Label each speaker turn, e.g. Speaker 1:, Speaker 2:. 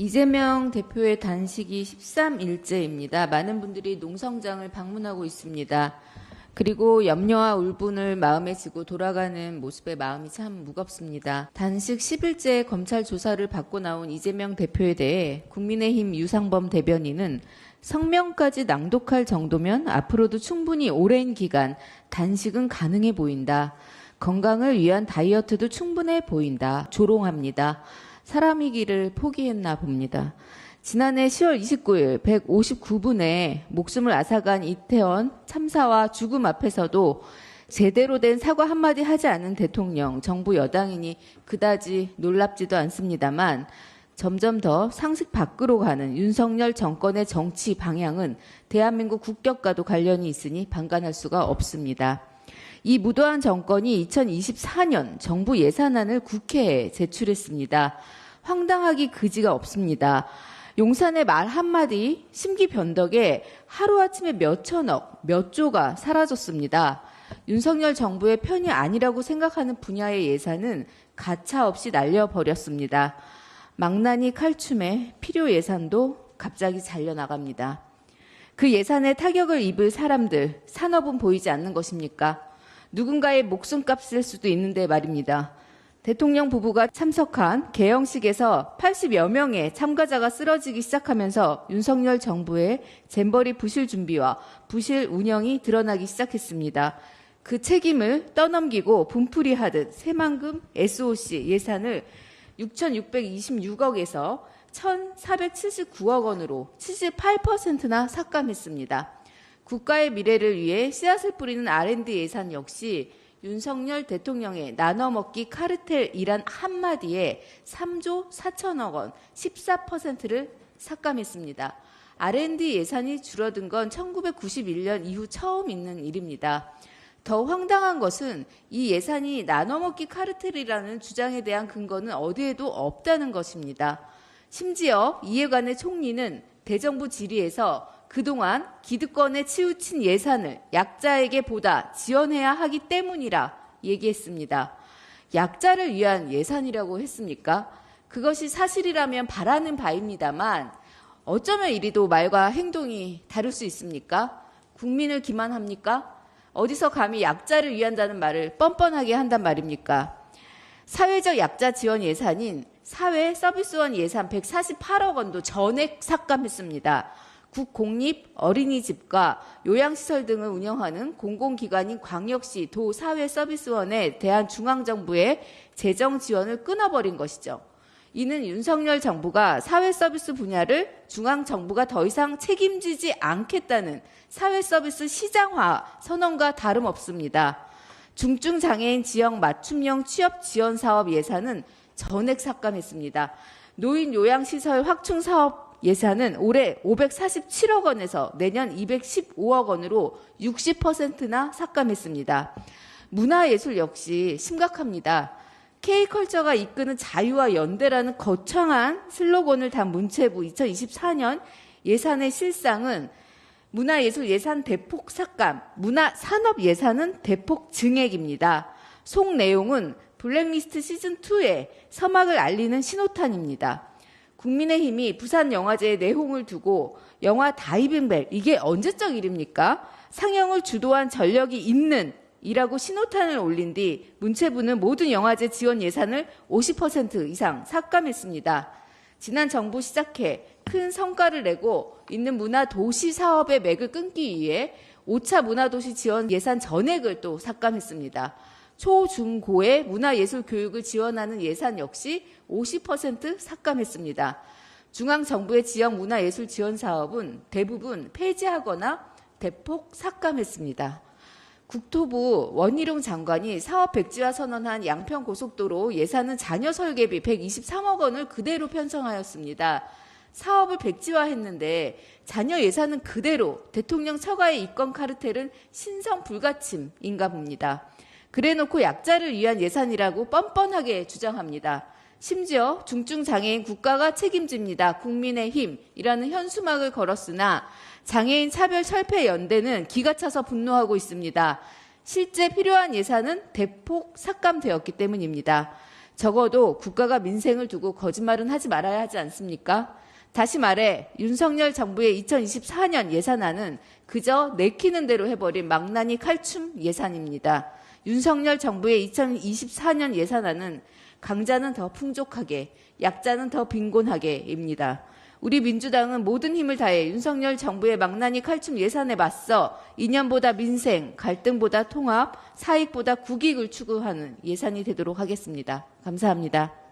Speaker 1: 이재명 대표의 단식이 13일째입니다. 많은 분들이 농성장을 방문하고 있습니다. 그리고 염려와 울분을 마음에 지고 돌아가는 모습에 마음이 참 무겁습니다. 단식 10일째 검찰 조사를 받고 나온 이재명 대표에 대해 국민의힘 유상범 대변인은 성명까지 낭독할 정도면 앞으로도 충분히 오랜 기간 단식은 가능해 보인다. 건강을 위한 다이어트도 충분해 보인다. 조롱합니다. 사람이기를 포기했나 봅니다. 지난해 10월 29일 159분에 목숨을 앗아간 이태원 참사와 죽음 앞에서도 제대로 된 사과 한마디 하지 않은 대통령, 정부 여당이니 그다지 놀랍지도 않습니다만 점점 더 상식 밖으로 가는 윤석열 정권의 정치 방향은 대한민국 국격과도 관련이 있으니 방관할 수가 없습니다. 이 무도한 정권이 2024년 정부 예산안을 국회에 제출했습니다. 황당하기 그지가 없습니다. 용산의 말 한마디 심기변덕에 하루아침에 몇천억, 몇 조가 사라졌습니다. 윤석열 정부의 편이 아니라고 생각하는 분야의 예산은 가차없이 날려버렸습니다. 망나니 칼춤에 필요 예산도 갑자기 잘려나갑니다. 그 예산에 타격을 입을 사람들, 산업은 보이지 않는 것입니까? 누군가의 목숨값일 수도 있는데 말입니다. 대통령 부부가 참석한 개영식에서 80여 명의 참가자가 쓰러지기 시작하면서 윤석열 정부의 잼버리 부실 준비와 부실 운영이 드러나기 시작했습니다. 그 책임을 떠넘기고 분풀이 하듯 새만금 SOC 예산을 6,626억에서 1,479억 원으로 78%나 삭감했습니다. 국가의 미래를 위해 씨앗을 뿌리는 R&D 예산 역시 윤석열 대통령의 나눠먹기 카르텔이란 한마디에 3조 4천억 원, 14%를 삭감했습니다. R&D 예산이 줄어든 건 1991년 이후 처음 있는 일입니다. 더 황당한 것은 이 예산이 나눠먹기 카르텔이라는 주장에 대한 근거는 어디에도 없다는 것입니다. 심지어 이해관의 총리는 대정부 질의에서 그동안 기득권에 치우친 예산을 약자에게 보다 지원해야 하기 때문이라 얘기했습니다. 약자를 위한 예산이라고 했습니까? 그것이 사실이라면 바라는 바입니다만 어쩌면 이리도 말과 행동이 다를 수 있습니까? 국민을 기만합니까? 어디서 감히 약자를 위한다는 말을 뻔뻔하게 한단 말입니까? 사회적 약자 지원 예산인 사회 서비스원 예산 148억 원도 전액 삭감했습니다. 국공립 어린이집과 요양시설 등을 운영하는 공공기관인 광역시 도 사회서비스원에 대한 중앙정부의 재정 지원을 끊어버린 것이죠. 이는 윤석열 정부가 사회서비스 분야를 중앙정부가 더 이상 책임지지 않겠다는 사회서비스 시장화 선언과 다름없습니다. 중증장애인 지역 맞춤형 취업 지원 사업 예산은 전액 삭감했습니다. 노인 요양시설 확충 사업 예산은 올해 547억 원에서 내년 215억 원으로 60%나 삭감했습니다. 문화예술 역시 심각합니다. K컬처가 이끄는 자유와 연대라는 거창한 슬로건을 단 문체부 2024년 예산의 실상은 문화예술 예산 대폭 삭감, 문화산업 예산은 대폭 증액입니다. 속 내용은 블랙리스트 시즌2의 서막을 알리는 신호탄입니다. 국민의힘이 부산 영화제의 내홍을 두고 영화 다이빙벨, 이게 언제적 일입니까? 상영을 주도한 전력이 있는 이라고 신호탄을 올린 뒤 문체부는 모든 영화제 지원 예산을 50% 이상 삭감했습니다. 지난 정부 시작해 큰 성과를 내고 있는 문화 도시 사업의 맥을 끊기 위해 5차 문화도시 지원 예산 전액을 또 삭감했습니다. 초, 중, 고의 문화예술 교육을 지원하는 예산 역시 50% 삭감했습니다. 중앙정부의 지역 문화예술 지원 사업은 대부분 폐지하거나 대폭 삭감했습니다. 국토부 원희룡 장관이 사업 백지화 선언한 양평 고속도로 예산은 자녀 설계비 123억 원을 그대로 편성하였습니다. 사업을 백지화했는데 자녀 예산은 그대로 대통령 처가의 이권 카르텔은 신성 불가침인가 봅니다. 그래놓고 약자를 위한 예산이라고 뻔뻔하게 주장합니다. 심지어 중증 장애인 국가가 책임집니다. 국민의 힘이라는 현수막을 걸었으나 장애인 차별 철폐 연대는 기가 차서 분노하고 있습니다. 실제 필요한 예산은 대폭 삭감되었기 때문입니다. 적어도 국가가 민생을 두고 거짓말은 하지 말아야 하지 않습니까? 다시 말해 윤석열 정부의 2024년 예산안은 그저 내키는 대로 해버린 망나니 칼춤 예산입니다. 윤석열 정부의 2024년 예산안은 강자는 더 풍족하게, 약자는 더 빈곤하게입니다. 우리 민주당은 모든 힘을 다해 윤석열 정부의 망나니 칼춤 예산에 맞서 이념보다 민생, 갈등보다 통합, 사익보다 국익을 추구하는 예산이 되도록 하겠습니다. 감사합니다.